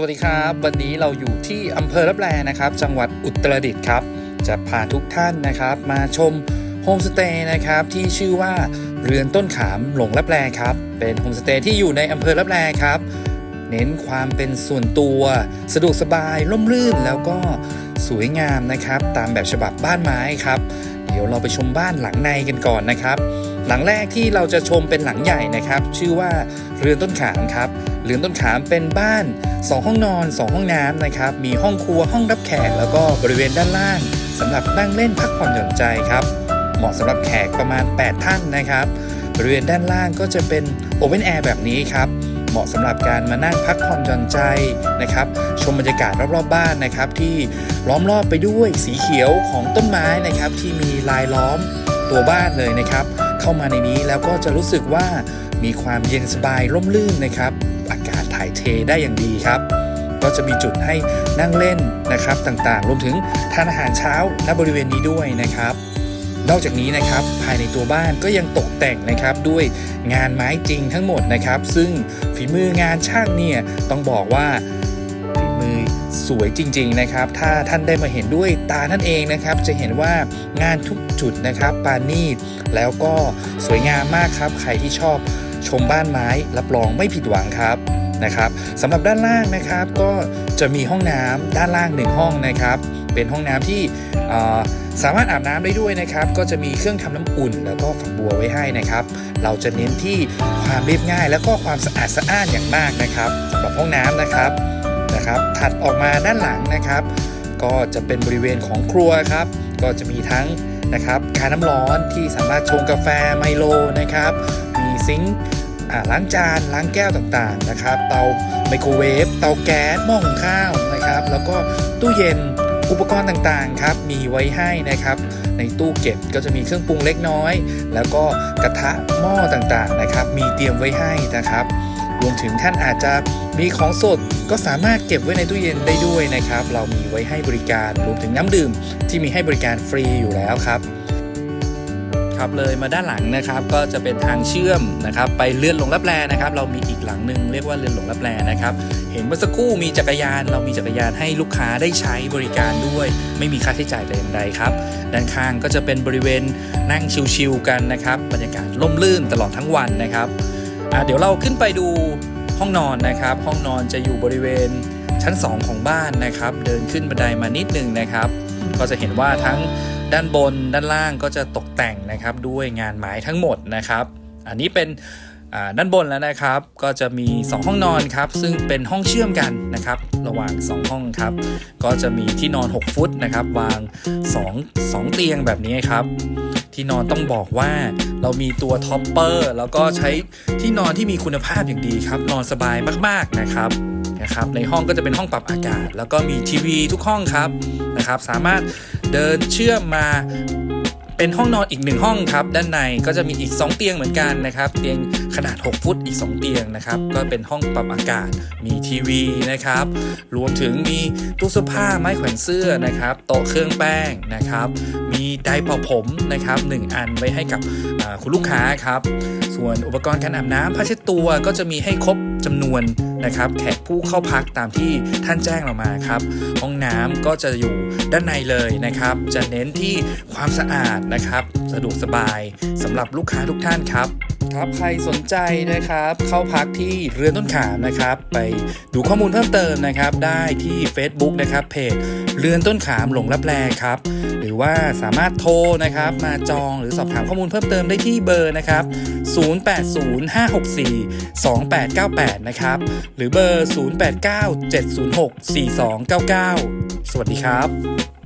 วัสดีครับ วันนี้เราอยู่ที่อำเภอรับแลนะครับ จังหวัดอุตรดิตถ์ครับ จะพาทุกท่านนะครับ มาชมโฮมสเตย์นะครับที่ชื่อว่าเรือนต้นขามหลงรับแลครับ เป็นโฮมสเตย์ที่อยู่ในอำเภอรับแลครับ เน้นความเป็นส่วนตัว สะดวกสบายร่มรื่นแล้วก็สวยงามนะครับ ตามแบบฉบับบ้านไม้ครับ เดี๋ยวเราไปชมบ้านหลังในกันก่อนนะครับ หลังแรกที่เราจะชมเป็นหลังใหญ่นะครับ ชื่อว่าเรือนต้นขามครับเรือนต้นขามเป็นบ้าน 2 ห้องนอน 2 ห้องน้ำนะครับ มีห้องครัวห้องรับแขกแล้วก็บริเวณด้านล่างสำหรับนั่งเล่นพักผ่อนหย่อนใจครับ เหมาะสำหรับแขกประมาณ 8 ท่านนะครับ บริเวณด้านล่างก็จะเป็นโอเ n นแอร์แบบนี้ครับเหมาะสำหรับการมานั่งพักผ่อนหย่อนใจนะครับ ชมบรรยากาศรอบๆบ้านนะครับ ที่ล้อมรอบไปด้วยสีเขียวของต้นไม้นะครับ ที่มีลายล้อมตัวบ้านเลยนะครับ เข้ามาในนี้แล้วก็จะรู้สึกว่ามีความเย็นสบายร่มรื่นนะครับ อากาศถ่ายเทได้อย่างดีครับ ก็จะมีจุดให้นั่งเล่นนะครับต่างๆ รวมถึงทานอาหารเช้าณบริเวณนี้ด้วยนะครับ นอกจากนี้นะครับภายในตัวบ้านก็ยังตกแต่งนะครับด้วยงานไม้จริงทั้งหมดนะครับ ซึ่งฝีมืองานช่างเนี่ยต้องบอกว่า สวยจริงๆนะครับ ถ้าท่านได้มาเห็นด้วยตาท่านเองนะครับ จะเห็นว่างานทุกจุดนะครับปานีตแล้วก็สวยงามมากครับ ใครที่ชอบชมบ้านไม้รับรองไม่ผิดหวังครับนะครับสำหรับด้านล่างนะครับก็จะมีห้องน้ำด้านล่างหนึ่งห้องนะครับ เป็นห้องน้ำที่สามารถอาบน้ำได้ด้วยนะครับ ก็จะมีเครื่องทำน้ำอุ่น แล้วก็ฝักบัวไว้ให้นะครับ เราจะเน้นที่ความเรียบง่าย แล้วก็ความสะอาดสะอ้านอย่างมากนะครับสำหรับห้องน้ำนะครับ นะครับ ถัดออกมาด้านหลังนะครับ ก็จะเป็นบริเวณของครัวครับ ก็จะมีทั้งนะครับการน้ำร้อนที่สามารถชงกาแฟไมโลนะครับ มีซิงค์ล้างจานล้างแก้วต่างๆนะครับ เตาไมโครเวฟเตาแก๊สหม้อหุงข้าวนะครับ แล้วก็ตู้เย็นอุปกรณ์ต่างๆครับมีไว้ให้นะครับ ในตู้เก็บก็จะมีเครื่องปรุงเล็กน้อย แล้วก็กระทะหม้อต่างๆนะครับ มีเตรียมไว้ให้นะครับ รวมถึงท่านอาจจะมีของสดก็สามารถเก็บไว้ในตู้เย็นได้ด้วยนะครับ เรามีไว้ให้บริการรวมถึงน้ำดื่ม ที่มีให้บริการฟรีอยู่แล้วครับครับเลยมาด้านหลังนะครับก็จะเป็นทางเชื่อมนะครับ ไปเรือนหลงรับแลนะครับ เรามีอีกหลังหนึ่งเรียกว่าเรือนหลงรับแลนะครับ เห็นเมื่อสักครู่มีจักรยาน เรามีจักรยานให้ลูกค้าได้ใช้บริการด้วย ไม่มีค่าใช้จ่ายแต่อย่างใดครับ ด้านข้างก็จะเป็นบริเวณนั่งชิลๆกันนะครับ บรรยากาศร่มรื่นตลอดทั้งวันนะครับ เดี๋ยวเราขึ้นไปดูห้องนอนนะครับ ห้องนอนจะอยู่บริเวณชั้น 2 ของบ้านนะครับ เดินขึ้นบันไดมานิดนึงนะครับ ก็จะเห็นว่าทั้งด้านบนด้านล่างก็จะตกแต่งนะครับด้วยงานไม้ทั้งหมดนะครับ อันนี้เป็นด้านบนแล้วนะครับ ก็จะมี 2 ห้องนอนครับ ซึ่งเป็นห้องเชื่อมกันนะครับ ระหว่าง 2 ห้องครับ ก็จะมีที่นอน 6 ฟุตนะครับ วาง 2 2 เตียงแบบนี้ครับ ที่นอนต้องบอกว่าเรามีตัวท็อปเปอร์แล้วก็ใช้ที่นอนที่มีคุณภาพอย่างดีครับ นอนสบายมากๆนะครับนะครับ ในห้องก็จะเป็นห้องปรับอากาศ แล้วก็มีทีวีทุกห้องครับนะครับ สามารถเดินเชื่อมมา เป็นห้องนอนอีกหนึ่งห้องครับ ด้านในก็จะมีอีก 2 เตียงเหมือนกันนะครับ เตียงขนาด 6 ฟุตอีก 2 เตียงนะครับ ก็เป็นห้องปรับอากาศ มีทีวีนะครับ รวมถึงมีตู้เสื้อผ้าไม้แขวนเสื้อนะครับ โต๊ะเครื่องแป้งนะครับ มีไดร์เป่าผมนะครับหนึ่งอันไว้ให้กับคุณลูกค้าครับ ส่วนอุปกรณ์การอาบน้ำผ้าเช็ดตัวก็จะมีให้ครบจำนวนนะครับแขกผู้เข้าพักตามที่ท่านแจ้งเรามาครับห้องน้ำก็จะอยู่ด้านในเลยนะครับ จะเน้นที่ความสะอาดนะครับ สะดวกสบายสำหรับลูกค้าทุกท่านครับครับใครสนใจนะครับ เข้าพักที่เรือนต้นขามนะครับ ไปดูข้อมูลเพิ่มเติมนะครับ ได้ที่ Facebook นะครับเพจเรือนต้นขามหลงรับแลครับ รือว่าสามารถโทรนะครับมาจองหรือสอบถามข้อมูลเพิ่มเติมได้ที่เบอร์นะครับ 0805642898 นะครับ หรือเบอร์ 0897064299 สวัสดีครับ